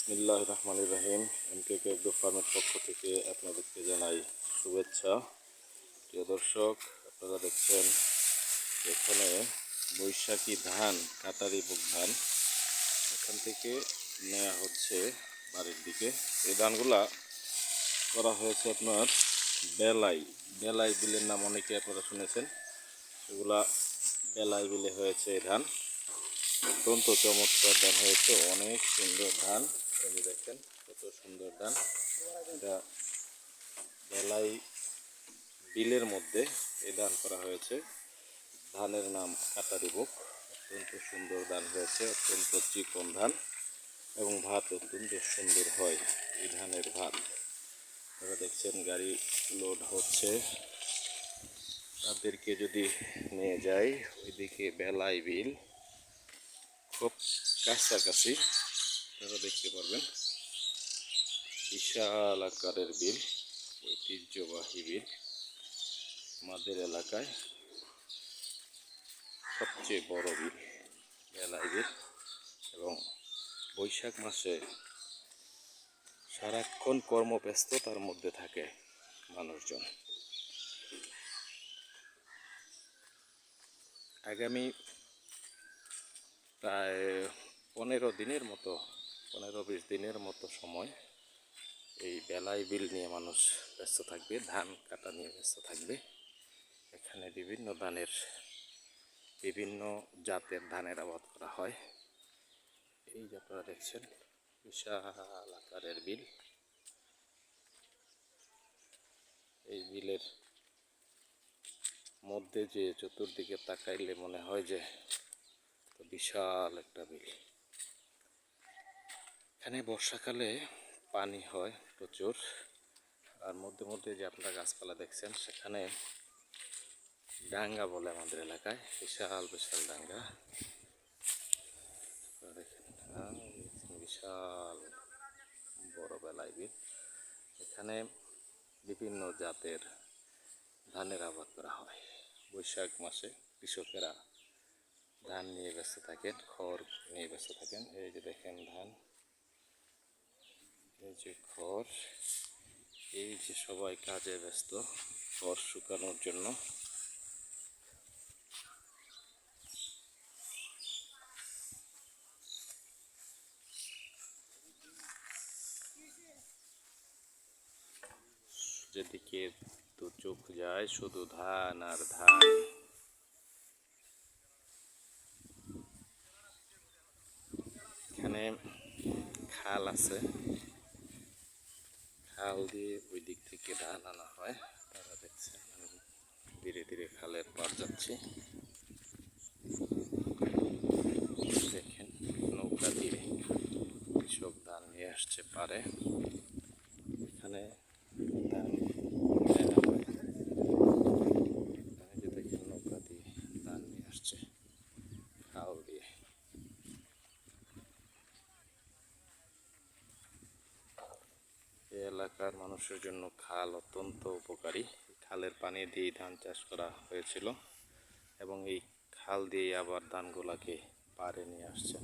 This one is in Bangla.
বিসমিল্লাহ রহমান রহিম। এমকে কে একদম ফার্মের পক্ষ থেকে আপনাদেরকে জানাই শুভেচ্ছা। প্রিয় দর্শক, আপনারা দেখছেন এখানে বৈশাখী ধান কাতারি বুক ধান। এখান থেকে নেওয়া হচ্ছে বাড়ির দিকে। এই ধানগুলা করা হয়েছে আপনার বেলাই। বেলাই বিলের নাম অনেকে আপনারা শুনেছেন। সেগুলা বেলাই বিলে হয়েছে এই ধান। অত্যন্ত চমৎকার ধান হয়েছে, অনেক সুন্দর ধান। যে দেখেন, কত সুন্দর ধান এটা বেলাই বিলের মধ্যে এই ধান করা হয়েছে। ধানের নাম কাটারি বুক। অত্যন্ত সুন্দর ধান হয়েছে, অত্যন্ত চিকন ধান এবং ভাত অত্যন্ত সুন্দর হয় এই ধানের ভাত। আপনারা দেখছেন, গাড়ি লোড হচ্ছে। তাদেরকে যদি নিয়ে যাই, ওইদিকে বেলাই বিল খুব কাছাকাছি। আপনারা দেখতে পারবেন। বিশাল আকারের বিল, ঐতিহ্যবাহী বিল আমাদের এলাকায়। সবচেয়ে বড় বিল বেলাই বিল। এবং বৈশাখ মাসে সারাক্ষণ কর্মব্যস্ততার মধ্যে থাকে মানুষজন। আগামী প্রায় পনেরো দিনের মতো পনেরো বিশ দিনের মতো সময় এই বেলায় বিল নিয়ে মানুষ ব্যস্ত থাকবে, ধান কাটা নিয়ে ব্যস্ত থাকবে। এখানে বিভিন্ন ধানের, বিভিন্ন জাতের ধানের আবাদ করা হয়। এই যে আপনারা দেখছেন, বিশাল আকারের বিল। এই বিলের মধ্যে যে চতুর্দিকে তাকাইলে মনে হয় যে বিশাল একটা বিল। এখানে বর্ষাকালে পানি হয় প্রচুর। আর মধ্যে মধ্যে যে আপনারা গাছপালা দেখছেন সেখানে ডাঙ্গা বলে আমাদের এলাকায় বিশাল বিশাল ডাঙ্গা। দেখেন আহ, বিশাল বড় বেলায় বিল। এখানে বিভিন্ন জাতের ধানের আবাদ করা হয়। বৈশাখ মাসে কৃষকেরা ধান নিয়ে ব্যস্ত থাকেন খড় নিয়ে ব্যস্ত থাকেন। এই যে দেখেন ধান। এই যে খড় এই যে সবাই কাজে ব্যস্ত খড় শুকানোর জন্য। যেদিকে দু চোখ যায়, শুধু ধান আর ধান। এখানে খাল আছে। খাল দিয়ে ওই দিক থেকে ধান আনা হয়। তারা দেখছেন ধীরে ধীরে খালের পার যাচ্ছে। দেখেন, নৌকা দিয়ে কৃষক ধান নিয়ে আসছে পারে এখানে ধান নেওয়া হয়। এই যে দেখেন নৌকা দিয়ে ধান নিয়ে আসছে খাল দিয়ে এই এলাকার মানুষের জন্য খাল অত্যন্ত উপকারী। খালের পানি দিয়ে ধান চাষ করা হয়েছিল এবং এই খাল দিয়ে আবার ধানগুলাকে পারে নিয়ে আসছে